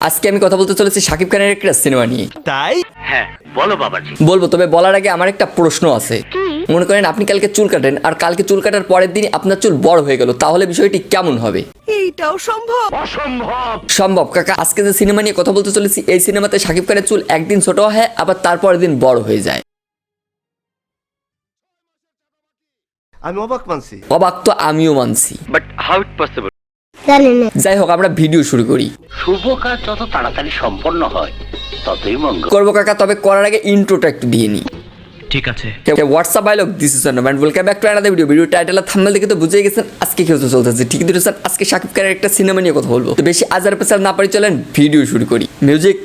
আজকে আমি কথা বলতে চলেছি শাকিব খানের একটা সিনেমা নিয়ে। তাই? হ্যাঁ বলো বাবাজি। বলব তবে বলার আগে আমার একটা প্রশ্ন আছে। মনে করেন আপনি কালকে চুল কাটেন আর কালকে চুল কাটার পরের দিন আপনার চুল বড় হয়ে গেল তাহলে বিষয়টি কেমন হবে? এইটাও সম্ভব। অসম্ভব। সম্ভব কাকা আজকে যে সিনেমা নিয়ে কথা বলতে চলেছি এই সিনেমাতে শাকিব খানের চুল একদিন ছোট হয় আবার তারপরের দিন বড় হয়ে যায়। আমি অবাক মানছি। অবাক তো আমিও মানছি। বাট হাউ ইট পসিবল যাই হোক আমরা ভিডিও শুরু করি শুভ কাজ যত তাড়াতাড়ি সম্পন্ন হয় ততই মঙ্গল করবো কাকা তবে করার আগে ইন্ট্রোটা একটু দিয়ে নিই ঠিক আছে হোয়াটসঅ্যাপ আই লোক this is and welcome back to another video video title R thumbnail দেখে তো বুঝেই গেছেন আজকে কি হতে চলতেছে ঠিক আছে স্যার আজকে শাকিব খানের একটা সিনেমা নিয়ে কথা বলবো তো বেশি আজার পেছার না পারি চলেন ভিডিও শুরু করি মিউজিক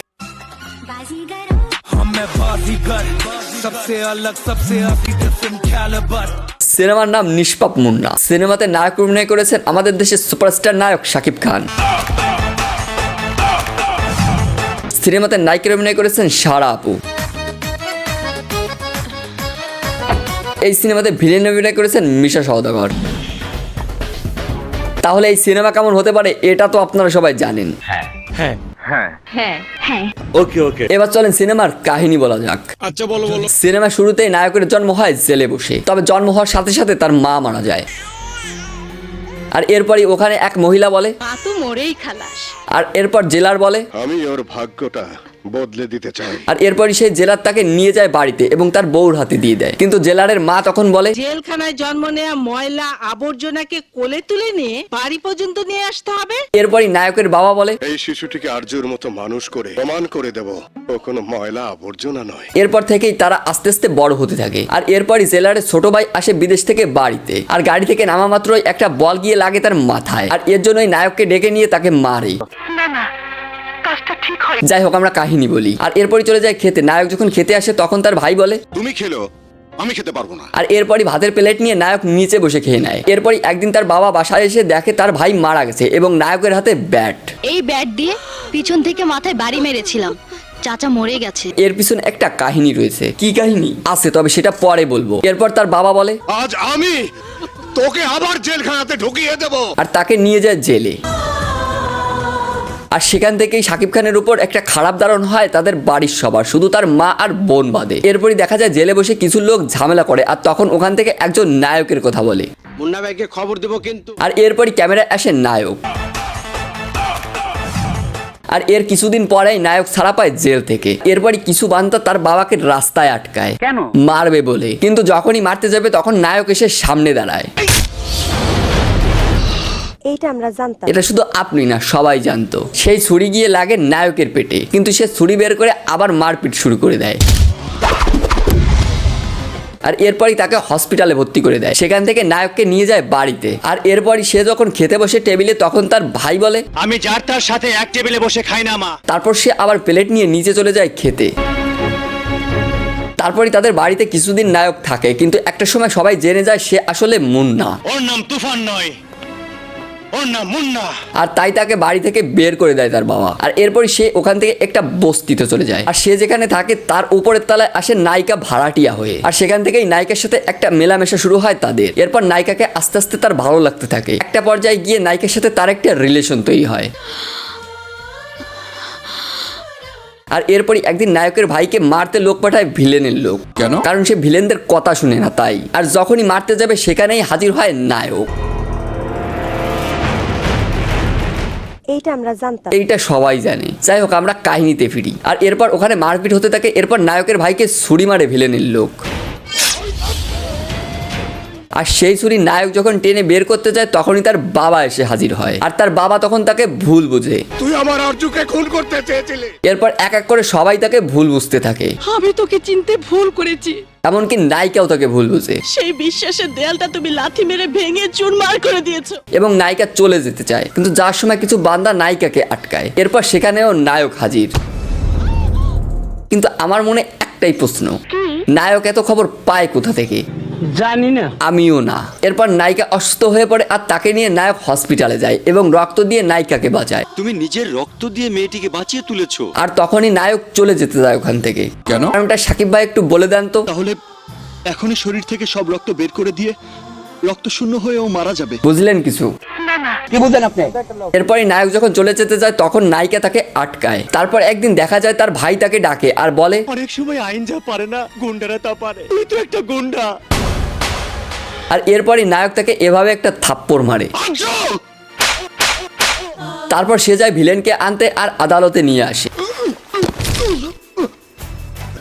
हम मैं बाजीगर सबसे अलग सबसे अभी डिफरेंट कैलिबर সিনেমার নাম নিষ্পাপ মুন্না। সিনেমাতে নায়ক অভিনয় করেছেন আমাদের দেশের সুপারস্টার নায়ক শাকিব খান। সিনেমাতে নায়কের অভিনয় করেছেন সারা আপু। এই সিনেমাতে ভিলেন অভিনয় করেছেন মিশা সওদাগর। তাহলে এই সিনেমা কেমন হতে পারে এটা তো আপনারা সবাই জানেন। হ্যাঁ। হ্যাঁ। ওকে ওকে। এবার চলেন সিনেমার কাহিনী বলা যাক। আচ্ছা বলো বলো। সিনেমা শুরুতেই নায়কের জন্ম হয় জেলে বসে। তবে জন্ম হওয়ার সাথে সাথে তার মা মারা যায়। আর এরপরই ওখানে এক মহিলা বলে। আর এরপর জেলার বলে। আমি ওর ভাগ্যটা বদলে দিতে চায় আর এরপরই সেই জেলার তাকে নিয়ে যায় বাড়িতে এবং তার বউর হাতে দিয়ে দেয়। কিন্তু জেলারের মা তখন বলে জেলখানায় জন্ম নেয়া ময়লা আবর্জনাকে কোলে তুলে নিয়ে বাড়ি পর্যন্ত নিয়ে আসতে হবে? এরপরই নায়কের বাবা বলে এই শিশুটিকে আর্যর মতো মানুষ করে প্রমাণ করে দেব ও কোনো ময়লা আবর্জনা নয়। এরপর থেকেই তারা আস্তে আস্তে বড় হতে থাকে। আর এরপরই জেলারের ছোট ভাই আসে বিদেশ থেকে বাড়িতে। আর গাড়ি থেকে নামা মাত্রই একটা বল গিয়ে লাগে তার মাথায়। আর এর জন্যই নায়ককে ডেকে নিয়ে তাকে মারে। যাই হোক আমরা কাহিনী বলি। আর এরপরই চলে যায় খেতে। নায়ক যখন খেতে আসে তখন তার ভাই বলে তুমি খেলো আমি খেতে পারব না। আর এরপরই ভাতের প্লেট নিয়ে নায়ক নিচে বসে খেয়ে নেয়। এরপরই একদিন তার বাবা বাসায় এসে দেখে তার ভাই মারা গেছে এবং নায়কের হাতে ব্যাট। এই ব্যাট দিয়ে পিছন থেকে মাথায় বাড়ি মেরেছিলাম। চাচা মরে গেছে। এর পিছনে একটা কাহিনী রয়েছে। কি কাহিনী? আছে তবে সেটা পরে বলব। এরপর তার বাবা বলে আজ আমি তোকে আবার জেলখানাতে ঢুকিয়ে দেব। আর তাকে নিয়ে যায় জেলে। আর সেখান থেকেই শাকিব খানের উপর একটা খারাপ ধারণ হয় তাদের বাড়ির সবার। শুধু তার মা আর বোন বাদে। এরপরই দেখা যায় জেলে বসে কিছু লোক ঝামেলা করে আর তখন ওখান থেকে একজন নায়কের কথা বলে। মুন্না ভাইকে খবর দেবো কিন্তু আর এরপরই ক্যামেরায় আসে নায়ক। আর এর কিছুদিন পরেই নায়ক ছাড়া পায় জেল থেকে। এরপরই কিছু বান্দা তার বাবাকে রাস্তায় আটকায়। কেন? মারবে বলে। কিন্তু যখনই মারতে যাবে তখন নায়ক এসে সামনে দাঁড়ায়। এইটা আমরা জানতাম। এটা শুধু আপনি না সবাই জানতো। সেই ছুরি গিয়ে লাগে নায়কের পেটে কিন্তু সে ছুরি বের করে আবার মারপিট শুরু করে দেয়। আর এরপরই তাকে হসপিটালে ভর্তি করে দেয়। সেখান থেকে নায়ককে নিয়ে যায় বাড়িতে। আর এরপরই সে যখন খেতে বসে টেবিলে তখন তার ভাই বলে আমি যার তার সাথে এক টেবিলে বসে খাই না মা। তারপর সে আবার প্লেট নিয়ে নিচে চলে যায় খেতে। তারপরে তাদের বাড়িতে কিছুদিন নায়ক থাকে কিন্তু একটা সময় সবাই জেনে যায় সে আসলে মুন্না। ওর নাম তুফান নয়। আর তাই তাকে বাড়ি থেকে বের করে দেয় তার বাবা। আর এরপর সে ওখান থেকে একটা বস্তিতে চলে যায়। আর সে যেখানে থাকে তার উপরের তলায় আসে নায়িকা ভাড়াটিয়া হয়ে। আর সেখান থেকেই নায়িকার সাথে একটা মেলামেশা শুরু হয় তাদের। এরপর নায়িকাকে আস্তে আস্তে তার ভালো লাগতে থাকে। একটা পর্যায়ে গিয়ে নায়িকার সাথে তার একটা রিলেশন তৈরি হয়। আর এরপরই একদিন নায়কের ভাইকে মারতে লোক পাঠায় ভিলেনের লোক। কেন? কারণ সে ভিলেনদের কথা শুনে না তাই। আর যখনই মারতে যাবে সেখানেই হাজির হয় নায়ক। এইটা আমরা জানতাম। এইটা সবাই জানে। যাই হোক, আমরা কাহিনীতে ফিরি। আর এরপর ওখানে মারপিট হতে থাকে, এরপর নায়কের ভাইকে ছুরি মারে ভিলেনের লোক। আর সেই ছুরি নায়ক যখন টেনে বের করতে যায় তখনই তার বাবা এসে হাজির হয়। আর তার বাবা তখন তাকে ভুল বুঝে। তুই আমার আর্যকে খুন করতে চেয়েছিলি। এরপর এক এক করে সবাই তাকে ভুল বুঝতে থাকে। আমি তোকে চিনতে ভুল করেছি। এমনকি নায়িকাও তাকে ভুল বুঝে। সেই বিশ্বাসের দেয়ালটা তুমি লাথি মেরে ভেঙে চুরমার করে দিয়েছ। এবং নায়িকা চলে যেতে চায় কিন্তু যার সময় কিছু বান্দা নায়িকাকে আটকায়। এরপর সেখানেও নায়ক হাজির। কিন্তু আমার মনে একটাই প্রশ্ন নায়ক এত খবর পায় কোথা থেকে? জানি না। আমিও না। এরপর নায়িকা অসুস্থ হয়ে পড়ে আর তাকে নিয়ে নায়ক হসপিটালে যায় এবং রক্ত দিয়ে নায়িকাকে বাঁচায়। তুমি নিজের রক্ত দিয়ে মেয়েটিকে বাঁচিয়ে তুলেছো। আর তখনই নায়ক চলে যেতে যায় ওখান থেকে। কেন? কারণটা সাকিব ভাই একটু বলে দেন তো। তাহলে এখনই শরীর থেকে সব রক্ত বের করে দিয়ে রক্ত শূন্য হয়ে ও মারা যাবে। বুঝলেন কিছু? না এরপরে নায়ক যখন চলে যেতে যায় তখন নায়িকা তাকে আটকায়। তারপর একদিন দেখা যায় তার ভাই তাকে ডাকে আর বলে অনেক সময় আইন যা পারে না গুন্ডারা তা পারে। তুই তো একটা গুন্ডা। আর এরপরই নায়ক তাকে এভাবে একটা থাপ্পড় মারে। তারপর সে যায় ভিলেনকে আনতে আর আদালতে নিয়ে আসে।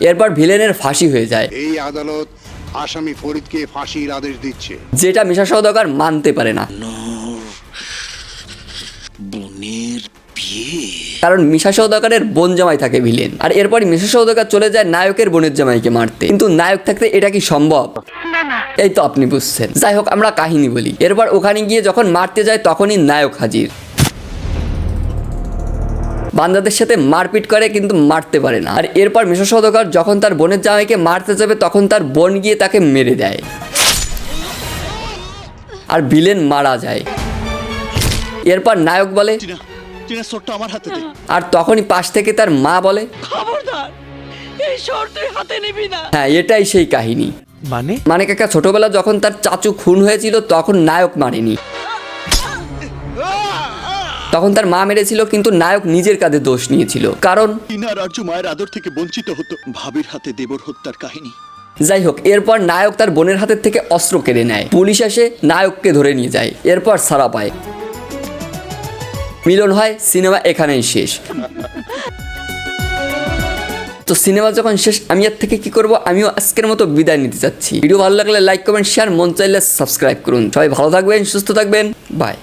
এরপর ভিলেনের ফাঁসি হয়ে যায়। এই আদালত আসামি ফরিদকে ফাঁসির আদেশ দিচ্ছে। যেটা মিশা সওদাগর মানতে পারে না। কারণ মিশা সৌদাগরের বোন জামাই থাকে ভিলেন। আর এরপর মিশা সৌদাগর চলে যায় নায়কের বোনের জামাইকে মারতে। কিন্তু নায়ক থাকতে এটা কি সম্ভব? এই তো আপনি বুঝছেন। যাই হোক আমরা কাহিনী বলি। এরপর ওখানে গিয়ে যখন মারতে যায় তখনই নায়ক হাজির। বান্দাদের সাথে মারপিট করে কিন্তু মারতে পারে না। আর এরপর মিশা সৌদাগর যখন তার বোনের জামাইকে মারতে যাবে তখন তার বোন গিয়ে তাকে মেরে দেয়। আর ভিলেন মারা যায়। এরপর নায়ক বলে আমার হাতে আর তখনই পাশ থেকে তার মা বলে খবরদার এই হাতে নিবি না। হ্যাঁ এটাই সেই কাহিনী। মানে? মানে কাকা ছোটবেলা যখন তার চাচু খুন হয়েছিল তখন নায়ক মারেনি। তখন তার মা মেরেছিল কিন্তু নায়ক নিজের কাঁধে দোষ নিয়েছিল। কারণ রাজ্য মায়ের আদর থেকে বঞ্চিত হতো ভাবির হাতে দেবর হত্যার কাহিনী। যাই হোক এরপর নায়ক তার বোনের হাতের থেকে অস্ত্র কেড়ে নেয়। পুলিশ এসে নায়ককে ধরে নিয়ে যায় এরপর সারা পায়। মিলন হয় সিনেমা এখানেই শেষ। তো সিনেমা যখন শেষ, আমি আর থেকে কি করব? আমিও আজকের মতো বিদায় নিতে চাচ্ছি। ভিডিও ভালো লাগলে লাইক, কমেন্ট শেয়ার মন চাইলে সাবস্ক্রাইব করুন। সবাই ভালো থাকবেন, সুস্থ থাকবেন। বাই